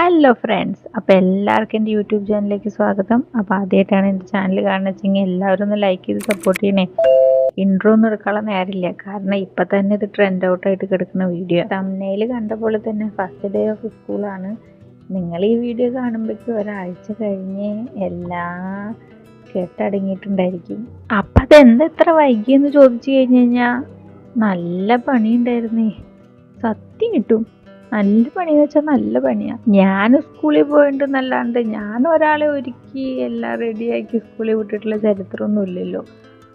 Hello friends അപ്പോൾ എല്ലാവർക്കും എന്റെ യൂട്യൂബ് ചാനലിലേക്ക് സ്വാഗതം. അപ്പോൾ ആദ്യമായിട്ടാണ് എന്റെ ചാനൽ കാണുന്നത് വെച്ചെങ്കിൽ എല്ലാവരും ഒന്ന് ലൈക്ക് ചെയ്ത് സപ്പോർട്ട് ചെയ്യണേ. ഇൻട്രോ ഒന്നും എടുക്കാനുള്ള നേരമില്ല. കാരണം ഇപ്പം തന്നെ ഇത് ട്രെൻഡ് ഔട്ടായിട്ട് കിടക്കുന്ന വീഡിയോ തമ്മനയിൽ കണ്ട പോലെ തന്നെ ഫസ്റ്റ് ഡേ ഓഫ് സ്കൂളാണ് നിങ്ങൾ ഈ വീഡിയോ കാണുമ്പോഴേക്കും ഒരാഴ്ച കഴിഞ്ഞ് എല്ലാ കെട്ടടങ്ങിയിട്ടുണ്ടായിരിക്കും. അപ്പം അതെന്താ ഇത്ര വൈകിയെന്ന് ചോദിച്ചു കഴിഞ്ഞ് കഴിഞ്ഞാൽ നല്ല പണിയുണ്ടായിരുന്നേ. സത്യം കിട്ടും. നല്ല പണിയെന്ന് വെച്ചാൽ നല്ല പണിയാണ് ഞാൻ സ്കൂളിൽ പോയിട്ടുണ്ടെന്നല്ലാണ്ട് ഞാൻ ഒരാളെ ഒരുക്കി എല്ലാം റെഡിയാക്കി സ്കൂളിൽ വിട്ടിട്ടുള്ള ചരിത്രമൊന്നും ഇല്ലല്ലോ.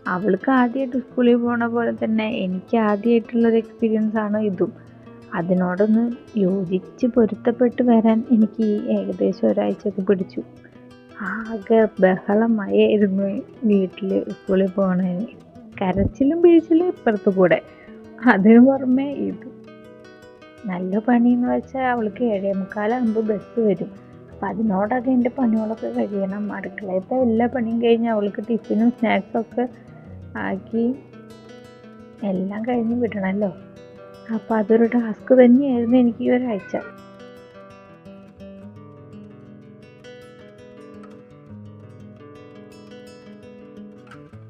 അവൾക്ക് ആദ്യമായിട്ട് സ്കൂളിൽ പോണ പോലെ തന്നെ എനിക്ക് ആദ്യമായിട്ടുള്ളൊരു എക്സ്പീരിയൻസ് ആണ് ഇതും. അതിനോടൊന്ന് യോജിച്ച് പൊരുത്തപ്പെട്ട് വരാൻ എനിക്ക് ഏകദേശം ഒരാഴ്ചയൊക്കെ പിടിച്ചു. ആകെ ബഹളമായിരുന്നു വീട്ടിൽ സ്കൂളിൽ പോകണതിന് കരച്ചിലും പിഴിച്ചിലും ഇപ്പുറത്ത് കൂടെ. അതിനു പുറമെ ഇത് നല്ല പണിയെന്ന് വെച്ചാൽ അവൾക്ക് ഏഴേ മുക്കാലാകുമ്പോൾ ബസ് വരും. അപ്പം അതിനോടൊക്കെ എന്റെ പണികളൊക്കെ കഴിയണം. അടുക്കളയത്തെ എല്ലാ പണിയും കഴിഞ്ഞ് അവൾക്ക് ടിഫിനും സ്നാക്സും ഒക്കെ ആക്കി എല്ലാം കഴിഞ്ഞ് വിടണമല്ലോ അപ്പോൾ അതൊരു ടാസ്ക് തന്നെയായിരുന്നു എനിക്ക് ഈ ഒരാഴ്ച.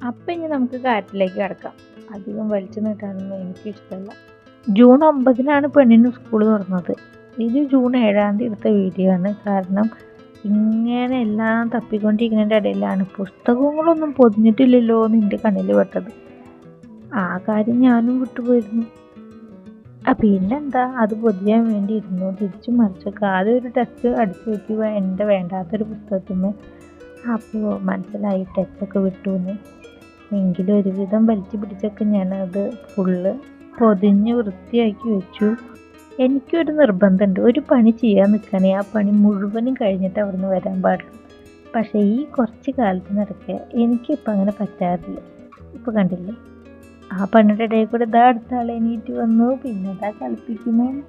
അപ്പം ഇനി നമുക്ക് കാറ്റിലേക്ക് കിടക്കാം. അധികം വലിച്ചു നീട്ടാനൊന്നും എനിക്ക് ഇഷ്ടമല്ല ജൂൺ ഒമ്പതിനാണ് പെണ്ണിന് സ്കൂൾ തുറന്നത്. ഇത് ജൂൺ ഏഴാം തീയതി എടുത്ത വീഡിയോ ആണ്. കാരണം ഇങ്ങനെ എല്ലാം തപ്പിക്കൊണ്ടിരിക്കുന്നതിന്റെ ഇടയിലാണ്. പുസ്തകങ്ങളൊന്നും പൊതിഞ്ഞിട്ടില്ലല്ലോ എന്ന് എന്റെ കണ്ണിൽ പെട്ടത്. ആ കാര്യം ഞാനും വിട്ടുപോയിരുന്നു. പിന്നെന്താ? അത് പൊതിയാൻ വേണ്ടി ഇരുന്നു. തിരിച്ചു മറിച്ചൊക്കെ ആദ്യം ഒരു ടെസ്റ്റ് അടിച്ചു നോക്കി എന്റെ വേണ്ടാത്തൊരു പുസ്തകത്തിന് അപ്പോൾ മനസ്സിലായി ടെസ്റ്റൊക്കെ വിട്ടു എന്ന് എങ്കിലും ഒരുവിധം വലിച്ചു പിടിച്ചൊക്കെ ഞാനത് ഫുള്ള് പൊതിഞ്ഞ് വൃത്തിയാക്കി വെച്ചു. എനിക്കൊരു നിർബന്ധമുണ്ട്. ഒരു പണി ചെയ്യാൻ നിൽക്കണേ. ആ പണി മുഴുവനും കഴിഞ്ഞിട്ട് അവിടുന്ന് വരാൻ പാടുള്ളൂ പക്ഷേ ഈ കുറച്ച് കാലത്തിനിടയ്ക്ക് എനിക്കിപ്പോൾ അങ്ങനെ പറ്റാറില്ല. ഇപ്പോൾ കണ്ടില്ലേ? ആ പണിയുടെ ഇടയിൽ കൂടെ ഇതാ അടുത്ത ആൾ എണീറ്റ് വന്നു. പിന്നെ ഇതാ കളിപ്പിക്കുന്നു.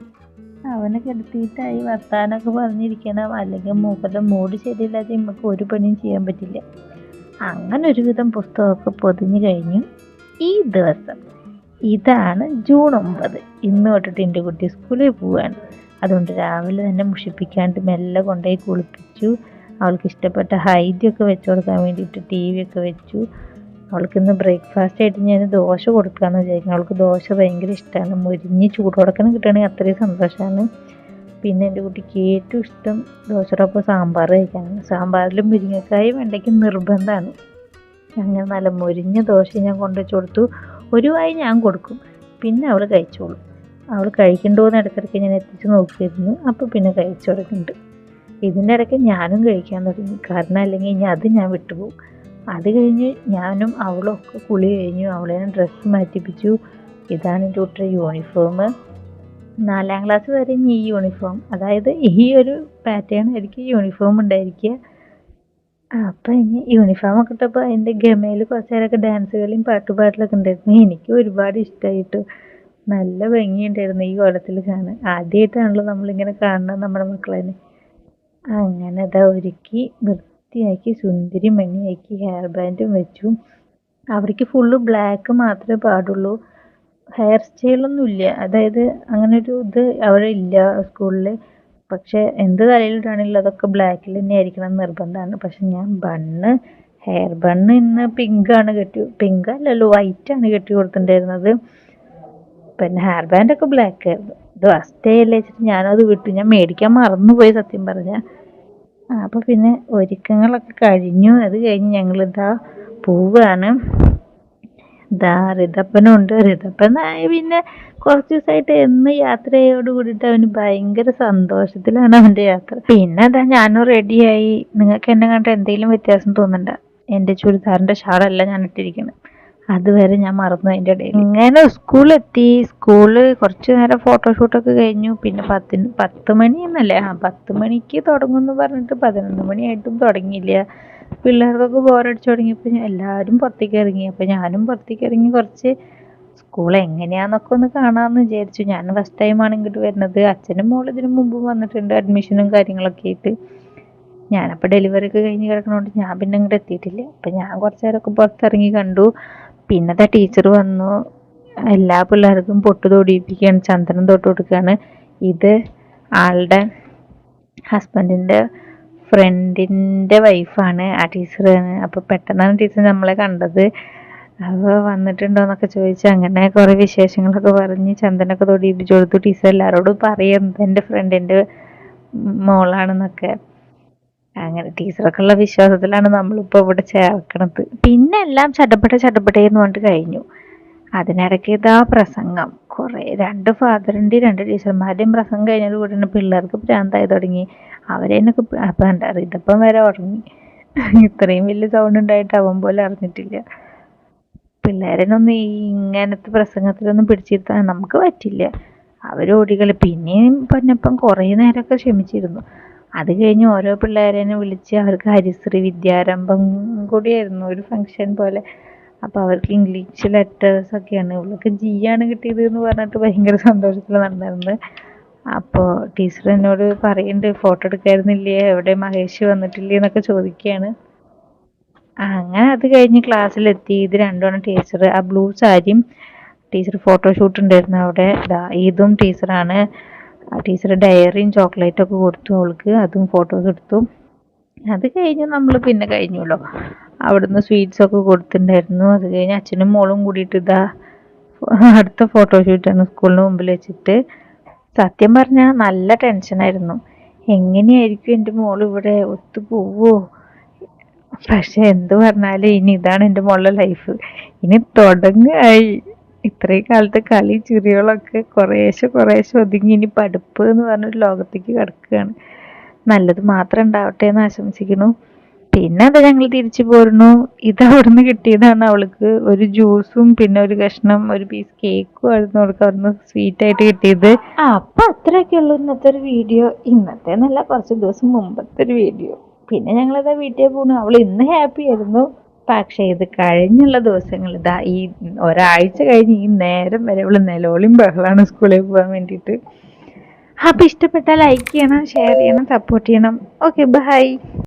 അവനെ കിടത്തിയിട്ടായി വർത്താനൊക്കെ പറഞ്ഞിരിക്കണം. അല്ലെങ്കിൽ മൂപ്പരുടെ മൂഡ് ശരിയില്ലാതെ നമുക്ക് ഒരു പണിയും ചെയ്യാൻ പറ്റില്ല. അങ്ങനെ ഒരുവിധം പുസ്തകമൊക്കെ പൊതിഞ്ഞു കഴിഞ്ഞു. ഈ ദിവസം ഇതാണ് ജൂൺ ഒമ്പത്. ഇന്ന് തൊട്ടിട്ട് എന്റെ കുട്ടി സ്കൂളിൽ പോവുകയാണ് അതുകൊണ്ട് രാവിലെ തന്നെ മുഷിപ്പിക്കാണ്ട് മെല്ലെ കൊണ്ടുപോയി കുളിപ്പിച്ചു. അവൾക്ക് ഇഷ്ടപ്പെട്ട ഹൈദ്യൊക്കെ വെച്ച് കൊടുക്കാൻ വേണ്ടിയിട്ട് ടി വി ഒക്കെ വെച്ചു. അവൾക്ക് ഇന്ന് ബ്രേക്ക്ഫാസ്റ്റ് ആയിട്ട് ഞാൻ ദോശ കൊടുക്കാമെന്ന് വിചാരിക്കുന്നു. അവൾക്ക് ദോശ ഭയങ്കര ഇഷ്ടമാണ്. മുരിഞ്ഞ് ചൂടോടക്കണം കിട്ടുകയാണെങ്കിൽ അത്രയും സന്തോഷമാണ്. പിന്നെ എന്റെ കുട്ടിക്ക് ഏറ്റവും ഇഷ്ടം ദോശയോടൊപ്പം സാമ്പാർ കഴിക്കാനാണ്. സാമ്പാറിലും മുരിങ്ങക്കായും വെണ്ടയ്ക്കും നിർബന്ധമാണ്. അങ്ങനെ നല്ല മുരിഞ്ഞ ദോശ ഞാൻ കൊണ്ടുവച്ച് കൊടുത്തു. ഒരു വായി ഞാൻ കൊടുക്കും. പിന്നെ അവൾ കഴിച്ചോളും. അവൾ കഴിക്കണ്ടോയെന്ന് ഇടയ്ക്കിടയ്ക്ക് ഞാൻ എത്തിച്ച് നോക്കിയിരുന്നു. അപ്പോൾ പിന്നെ കഴിച്ചു തുടങ്ങിയിട്ടുണ്ട് ഇതിന്റെ ഇടയ്ക്ക് ഞാനും കഴിക്കാൻ തുടങ്ങി. കാരണം അല്ലെങ്കിൽ ഇനി അത് ഞാൻ വിട്ടുപോകും. അത് കഴിഞ്ഞ് ഞാനും അവളും ഒക്കെ കുളി കഴിഞ്ഞു. അവളെ ഡ്രസ്സ് മാറ്റിപ്പിച്ചു. ഇതാണ് എന്റെ കുട്ടിയുടെ യൂണിഫോം നാലാം ക്ലാസ് വരെ ഈ യൂണിഫോം അതായത് ഈ ഒരു പാറ്റേൺ ആയിരിക്കും യൂണിഫോം ഉണ്ടായിരിക്കുക. അപ്പം ഇനി യൂണിഫോം ഒക്കെ ഇട്ടപ്പോൾ അതിന്റെ ഗമയിൽ കുറച്ച് നേരമൊക്കെ ഡാൻസ് കളിയും പാട്ടുപാടലൊക്കെ ഉണ്ടായിരുന്നു. എനിക്ക് ഒരുപാട് ഇഷ്ടമായിട്ടു നല്ല ഭംഗിയുണ്ടായിരുന്നു ഈ കോലത്തിൽ കാണാൻ. ആദ്യമായിട്ടാണല്ലോ നമ്മളിങ്ങനെ കാണുന്നത് നമ്മുടെ മക്കളെ അങ്ങനെ അതാ ഒരുക്കി വൃത്തിയാക്കി സുന്ദരി മണിയാക്കി ഹെയർ ബാൻഡും വെച്ചു. അവിടേക്ക് ഫുള്ള് ബ്ലാക്ക് മാത്രമേ പാടുള്ളൂ. ഹെയർ സ്റ്റൈലൊന്നും ഇല്ല അതായത് അങ്ങനെ ഒരു ഇത് അവിടെ ഇല്ല സ്കൂളിൽ പക്ഷേ എന്ത് തലയിലിട്ടാണെങ്കിലും അതൊക്കെ ബ്ലാക്കിൽ തന്നെ ആയിരിക്കണം എന്ന് നിർബന്ധമാണ്. പക്ഷെ ഞാൻ ബണ്ണ് ഹെയർ ബണ്ണ് ഇന്ന് പിങ്കാണ് കെട്ടി പിങ്ക് അല്ലല്ലോ വൈറ്റാണ് കെട്ടി കൊടുത്തിട്ടുണ്ടായിരുന്നത്. പിന്നെ ഹെയർ ബാൻഡൊക്കെ ബ്ലാക്ക് ആയിരുന്നു ഇത് ഫസ്റ്റ് അല്ലേ വെച്ചിട്ട് ഞാനത് വിട്ടു. ഞാൻ മേടിക്കാൻ മറന്നുപോയി സത്യം പറഞ്ഞാൽ അപ്പോൾ പിന്നെ ഒരുക്കങ്ങളൊക്കെ കഴിഞ്ഞു. അത് കഴിഞ്ഞ് ഞങ്ങളിതാ പോവുകയാണ് ഇതാ റിതപ്പനും ഉണ്ട് റിതപ്പൻ പിന്നെ കുറച്ച് ദിവസമായിട്ട് എന്ന് യാത്രയോട് കൂടിയിട്ട് അവന് ഭയങ്കര സന്തോഷത്തിലാണ് അവന്റെ യാത്ര. പിന്നെ അതാ ഞാനും റെഡിയായി നിങ്ങൾക്ക് എന്നെ കണ്ട എന്തെങ്കിലും വ്യത്യാസം തോന്നണ്ട. എന്റെ ചുരിദാറിന്റെ ഷാളല്ല ഞാൻ ഇട്ടിരിക്കുന്നത് അതുവരെ ഞാൻ മറന്നു അതിന്റെ ഇടയിൽ. ഇങ്ങനെ സ്കൂളെത്തി സ്കൂളിൽ കുറച്ച് നേരം ഫോട്ടോഷൂട്ടൊക്കെ കഴിഞ്ഞു. പിന്നെ പത്തിന് പത്ത് മണി എന്നല്ലേ? ആ പത്ത് മണിക്ക് തുടങ്ങുമെന്ന് പറഞ്ഞിട്ട് പതിനൊന്ന് മണിയായിട്ടും തുടങ്ങിയില്ല. പിള്ളേർക്കൊക്കെ ബോറടിച്ചു തുടങ്ങിയപ്പോൾ എല്ലാവരും പുറത്തേക്ക് ഇറങ്ങി. അപ്പോൾ ഞാനും പുറത്തേക്ക് ഇറങ്ങി കുറച്ച് സ്കൂൾ എങ്ങനെയാന്നൊക്കെ ഒന്ന് കാണാമെന്ന് വിചാരിച്ചു. ഞാൻ ഫസ്റ്റ് ടൈമാണ് ഇങ്ങോട്ട് വരുന്നത്. അച്ഛനും മോൾ ഇതിനു മുമ്പ് വന്നിട്ടുണ്ട് അഡ്മിഷനും കാര്യങ്ങളൊക്കെ ആയിട്ട്. ഞാനപ്പോൾ ഡെലിവറി ഒക്കെ കഴിഞ്ഞ് കിടക്കണോണ്ട് ഞാൻ പിന്നെ ഇങ്ങോട്ട് എത്തിയിട്ടില്ല. അപ്പം ഞാൻ കുറച്ച് നേരമൊക്കെ പുറത്തിറങ്ങി കണ്ടു. പിന്നത്തെ ടീച്ചർ വന്നു. എല്ലാ പിള്ളേർക്കും പൊട്ട് തൊടിയിപ്പിക്കുകയാണ്. ചന്ദനം തൊട്ട് കൊടുക്കുകയാണ്. ഇത് ആളുടെ ഹസ്ബൻഡിന്റെ ഫ്രണ്ടിന്റെ വൈഫാണ് ആ ടീച്ചർ അപ്പോൾ പെട്ടെന്നാണ് ടീച്ചർ നമ്മളെ കണ്ടത്. അപ്പോൾ വന്നിട്ടുണ്ടോയെന്നൊക്കെ ചോദിച്ച് അങ്ങനെ കുറേ വിശേഷങ്ങളൊക്കെ പറഞ്ഞ് ചന്ദനൊക്കെ തൊടിയിപ്പിച്ച് കൊടുത്തു ടീച്ചർ എല്ലാവരോടും പറയുന്നത് എന്റെ ഫ്രണ്ടിന്റെ മോളാണെന്നൊക്കെ. അങ്ങനെ ടീച്ചറൊക്കെ ഉള്ള വിശ്വാസത്തിലാണ് നമ്മളിപ്പോൾ ഇവിടെ ചേർക്കണത്. പിന്നെ എല്ലാം ചട്ടപ്പെട്ട ചട്ടപ്പെട്ടേന്ന് പറഞ്ഞിട്ട് കഴിഞ്ഞു. അതിനിടയ്ക്ക് ഇതാ പ്രസംഗം. കുറേ രണ്ട് ഫാദറിന്റെയും രണ്ട് ടീച്ചർമാരുടെയും പ്രസംഗം കഴിഞ്ഞത് കൂടെ പിള്ളേർക്ക് ഭ്രാന്തായി തുടങ്ങി. അവരെന്നൊക്കെ അപ്പം എന്താ ഇതപ്പം വരെ ഉറങ്ങി. ഇത്രയും വലിയ സൗണ്ട് ഉണ്ടായിട്ട് അവൻ പോലും അറിഞ്ഞിട്ടില്ല. പിള്ളേരനൊന്നും ഈ ഇങ്ങനത്തെ പ്രസംഗത്തിലൊന്നും പിടിച്ചിരുത്താൻ നമുക്ക് പറ്റില്ല. അവർ പിന്നെയും പറഞ്ഞപ്പം കുറേ നേരമൊക്കെ ക്ഷമിച്ചിരുന്നു. അത് കഴിഞ്ഞ് ഓരോ പിള്ളേരെന്നെ വിളിച്ച് അവർക്ക് ഹരിശ്രീ വിദ്യാരംഭം കൂടിയായിരുന്നു ഒരു ഫങ്ഷൻ പോലെ. അപ്പോൾ അവർക്ക് ഇംഗ്ലീഷ് ലെറ്റേഴ്സ് ഒക്കെയാണ്. ഇവൾക്ക് ജി ആണ് കിട്ടിയത് എന്ന് പറഞ്ഞിട്ട് ഭയങ്കര സന്തോഷത്തിൽ നടന്നിരുന്നത് അപ്പോൾ ടീച്ചർ എന്നോട് പറയുന്നുണ്ട് ഫോട്ടോ എടുക്കായിരുന്നില്ലേ? എവിടെ മഹേഷ് വന്നിട്ടില്ലേ? എന്നൊക്കെ ചോദിക്കുകയാണ് അങ്ങനെ അത് കഴിഞ്ഞ് ക്ലാസ്സിലെത്തി. ഇത് രണ്ടുമാണ് ടീച്ചർ ആ ബ്ലൂ സാരിയും ടീച്ചർ ഫോട്ടോ ഷൂട്ട് ഉണ്ടായിരുന്നു അവിടെ. ഇതാ ടീച്ചറാണ് ടീച്ചർ ഡയറിയും ചോക്ലേറ്റും ഒക്കെ കൊടുത്തു അവൾക്ക്. അതും ഫോട്ടോസ് എടുത്തു. അത് കഴിഞ്ഞ് നമ്മൾ പിന്നെ കഴിഞ്ഞല്ലോ അവിടുന്ന് സ്വീറ്റ്സ് ഒക്കെ കൊടുത്തിട്ടുണ്ടായിരുന്നു. അത് കഴിഞ്ഞ് അച്ഛനും മോളും കൂടിയിട്ട് ഇതാ അടുത്ത ഫോട്ടോഷൂട്ടാണ് സ്കൂളിന് മുമ്പിൽ വെച്ചിട്ട്. സത്യം പറഞ്ഞാൽ നല്ല ടെൻഷനായിരുന്നു എങ്ങനെയായിരിക്കും എന്റെ മോൾ ഇവിടെ ഒത്തു പോവോ? പക്ഷെ എന്ത് പറഞ്ഞാലും ഇനി ഇതാണ് എന്റെ മോളുടെ ലൈഫ് ഇനി തുടങ്ങായി. ഇത്രയും കാലത്തെ കളി ചിരികളൊക്കെ കുറേശ്ശെ കുറേശ്ശെ ഒതുങ്ങി. ഇനി പഠിപ്പ് എന്ന് പറഞ്ഞൊരു ലോകത്തേക്ക് കിടക്കുകയാണ്. നല്ലത് മാത്രം ഉണ്ടാവട്ടെ എന്ന് ആശംസിക്കുന്നു. പിന്നെ അത് ഞങ്ങൾ തിരിച്ചു പോരുന്നു. ഇത് അവിടുന്ന് കിട്ടിയതാണ് അവൾക്ക് ഒരു ജ്യൂസും പിന്നെ ഒരു കഷ്ണം ഒരു പീസ് കേക്കും ആയിരുന്നു അവൾക്ക് അവിടുന്ന് സ്വീറ്റ് ആയിട്ട് കിട്ടിയത്. അപ്പൊ അത്രയൊക്കെ ഉള്ളൂ ഇന്നത്തെ ഒരു വീഡിയോ ഇന്നത്തെ എന്നല്ല കുറച്ച് ദിവസം മുമ്പത്തെ ഒരു വീഡിയോ പിന്നെ ഞങ്ങളതാ വീട്ടിൽ പോണു. അവൾ ഇന്ന് ഹാപ്പി ആയിരുന്നു. പക്ഷേ ഇത് കഴിഞ്ഞുള്ള ദിവസങ്ങൾ ഇതാ ഈ ഒരാഴ്ച കഴിഞ്ഞ് ഈ നേരം വരെ അവൾ നിലവിളിയും ബഹളാണ് സ്കൂളിൽ പോകാൻ വേണ്ടിയിട്ട്. അപ്പം ഇഷ്ടപ്പെട്ടാൽ ലൈക്ക് ചെയ്യണം ഷെയർ ചെയ്യണം സപ്പോർട്ട് ചെയ്യണം. Okay bye